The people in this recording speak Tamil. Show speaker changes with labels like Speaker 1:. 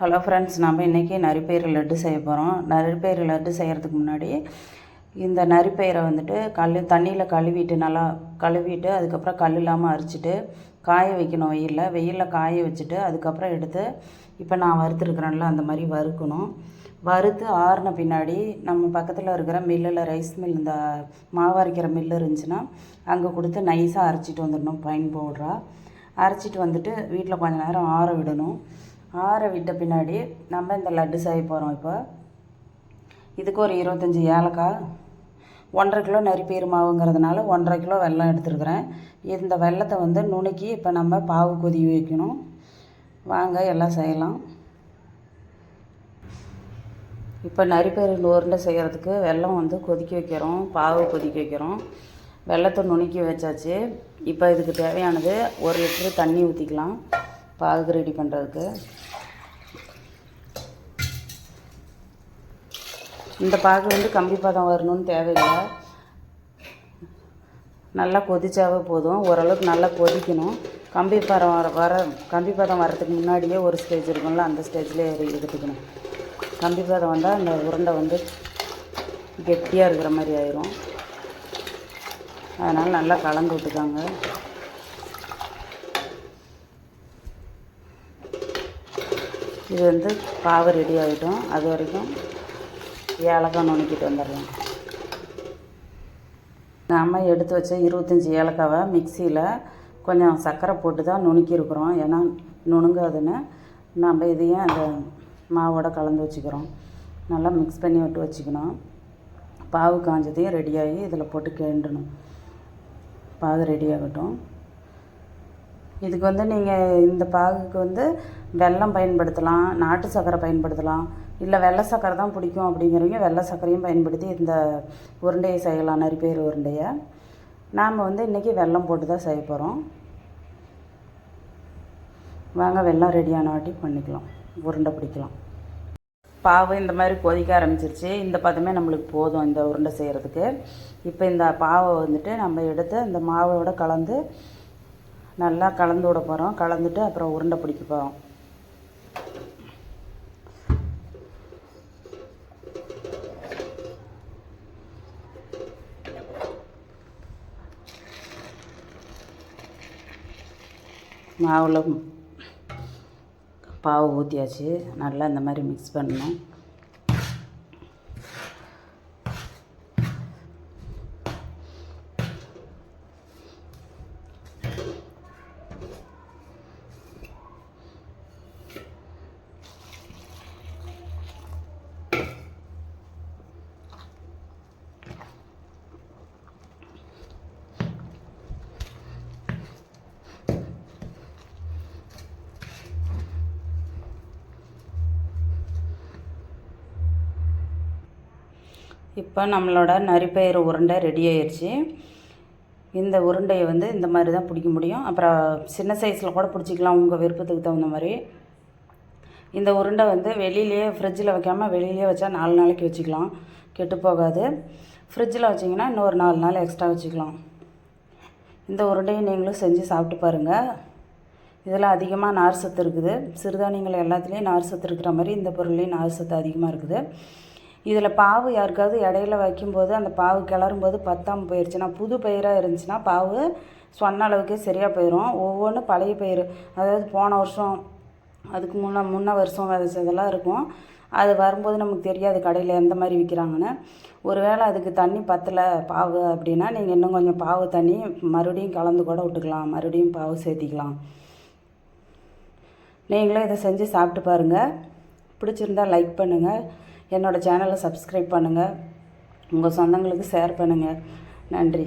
Speaker 1: ஹலோ ஃப்ரெண்ட்ஸ் நம்ம இன்றைக்கி நரிப்பயிறு லட்டு செய்ய போகிறோம் நரிப்பயிறு லட்டு செய்கிறதுக்கு முன்னாடி இந்த நரிப்பயிரை வந்துட்டு கல் தண்ணியில் கழுவிட்டு நல்லா கழுவிட்டு அதுக்கப்புறம் கல் இல்லாமல் அரிச்சிட்டு காய வைக்கணும் வெயிலில். வெயிலில் காய வச்சுட்டு அதுக்கப்புறம் எடுத்து இப்போ நான் வறுத்துருக்குறேன்ல அந்த மாதிரி வறுக்கணும். வறுத்து ஆறின பின்னாடி நம்ம பக்கத்தில் இருக்கிற மில்லில் ரைஸ் மில் இந்த மாவு அரைக்கிற மில்லு இருந்துச்சுன்னா அங்கே கொடுத்து நைஸாக அரைச்சிட்டு வந்துடணும் பைன் பவுடராக அரைச்சிட்டு வந்துட்டு வீட்டில் கொஞ்ச நேரம் ஆற விடணும். ஆற விட்ட பின்னாடி நம்ம இந்த லட்டு செய்ய போகிறோம் இப்போ. இதுக்கு ஒரு இருபத்தஞ்சி ஏலக்காய் ஒன்றரை கிலோ நரிப்பயிறு மாவுங்கிறதுனால ஒன்றரை கிலோ வெல்லம் எடுத்துருக்குறேன். இந்த வெல்லத்தை வந்து நுணுக்கி இப்போ நம்ம பாவு கொதி வைக்கணும். வாங்க எல்லாம் செய்யலாம். இப்போ நரிப்பயிறு உருண்டை செய்கிறதுக்கு வெல்லம் வந்து கொதிக்க வைக்கிறோம் பாவு கொதிக்க வைக்கிறோம். வெல்லத்தை நுணுக்கி வச்சாச்சு. இப்போ இதுக்கு தேவையானது ஒரு லிட்ரு தண்ணி ஊற்றிக்கலாம் பாகு ரெடி பண்ணுறதுக்கு இந்த பாகு வந்து கம்பி பதம் வரணும்னு தேவையில்லை. நல்லா கொதிச்சாவே போதும். ஓரளவுக்கு நல்லா கொதிக்கணும். கம்பி பதம் வர வர கம்பி பதம் வரதுக்கு முன்னாடியே ஒரு ஸ்டேஜ் இருக்கும்ல அந்த ஸ்டேஜ்லேயே எடுத்துக்கணும். கம்பி பதம் வந்தால் அந்த உருண்டை வந்து கெட்டியாக இருக்கிற மாதிரி ஆயிரும். அதனால் நல்லா கலந்து விட்டுக்காங்க. இது வந்து பாவை ரெடி ஆகிட்டோம் அது வரைக்கும் ஏலக்காய் நுணுக்கிட்டு வந்துடலாம். நாம் எடுத்து வச்ச இருபத்தஞ்சி ஏலக்காவை மிக்சியில் கொஞ்சம் சர்க்கரை போட்டு தான் நுணுக்கியிருக்கிறோம். ஏன்னா நுணுங்காதுன்னு நம்ம இதையும் அந்த மாவோட கலந்து வச்சுக்கிறோம். நல்லா மிக்ஸ் பண்ணி விட்டு வச்சுக்கணும். பாவு காஞ்சதையும் ரெடியாகி இதில் போட்டு கேண்டணும். பாகு ரெடியாகட்டும் இதுக்கு வந்து நீங்கள் இந்த பாகுக்கு வந்து வெல்லம் பயன்படுத்தலாம் நாட்டு சர்க்கரை பயன்படுத்தலாம் இல்லை வெள்ளை சக்கரை தான் பிடிக்கும் அப்படிங்கிறவங்க வெள்ளை சர்க்கரையும் பயன்படுத்தி இந்த உருண்டையை செய்யலாம் நரிப்பயிர் உருண்டையை. நாம் வந்து இன்றைக்கி வெள்ளம் போட்டு தான் செய்ய போகிறோம் வாங்க வெள்ளம் ரெடியான வாட்டி பண்ணிக்கலாம். உருண்டை பிடிக்கலாம். பாவு இந்த மாதிரி கொதிக்க ஆரம்பிச்சிருச்சு. இந்த பதமே நம்மளுக்கு போதும் இந்த உருண்டை செய்கிறதுக்கு இப்போ இந்த பாவை வந்துட்டு நம்ம எடுத்து இந்த மாவோட கலந்து நல்லா கலந்து விட போகிறோம் கலந்துட்டு அப்புறம் உருண்டை பிடிக்க போகிறோம் மாவில் பாவு ஊற்றியாச்சு நல்லா இந்த மாதிரி மிக்ஸ் பண்ணணும். இப்போ நம்மளோட நரிப்பயிறு உருண்டை ரெடி ஆயிடுச்சு இந்த உருண்டையை வந்து இந்த மாதிரி தான் பிடிக்க முடியும். அப்புறம் சின்ன சைஸில் கூட பிடிச்சிக்கலாம் உங்கள் விருப்பத்துக்கு தகுந்த மாதிரி. இந்த உருண்டை வந்து வெளியிலேயே ஃப்ரிட்ஜில் வைக்காமல் வெளியிலேயே வச்சா நாலு நாளைக்கு வச்சுக்கலாம். கெட்டு போகாது. ஃப்ரிட்ஜில் வச்சிங்கன்னா இன்னொரு நாலு நாள் எக்ஸ்ட்ரா வச்சுக்கலாம். இந்த உருண்டையை நீங்களும் செஞ்சு சாப்பிட்டு பாருங்கள் இதில் அதிகமாக நார் சத்து இருக்குது. சிறுதானியங்கள் எல்லாத்துலேயும் நார் சத்து இருக்கிற மாதிரி இந்த பொருள்லேயும் நார் சத்து அதிகமாக இருக்குது. இதில் பாவு யாருக்காவது இடையில வைக்கும்போது அந்த பாவு கிளறும்போது பத்தாமல் போயிடுச்சுன்னா புது பயிராக இருந்துச்சுன்னா பாவு சொன்ன அளவுக்கே சரியாக போயிடும் ஒவ்வொன்றும் பழைய பயிர். அதாவது போன வருஷம் அதுக்கு முன்னே முன்ன வருஷம் விதைச்சதெல்லாம் இருக்கும். அது வரும்போது நமக்கு தெரியாது கடையில் எந்த மாதிரி விற்கிறாங்கன்னு ஒருவேளை அதுக்கு தண்ணி பத்தலை பாவு அப்படின்னா நீங்கள் இன்னும் கொஞ்சம் பாவு தண்ணி மறுபடியும் கலந்து கூட விட்டுக்கலாம். மறுபடியும் பாவு சேர்த்திக்கலாம். நீங்களும் இதை செஞ்சு சாப்பிட்டு பாருங்கள் பிடிச்சிருந்தா லைக் பண்ணுங்கள் என்னோடய சேனலை சப்ஸ்கிரைப் பண்ணுங்கள் உங்கள் சொந்தங்களுக்கு ஷேர் பண்ணுங்கள் நன்றி.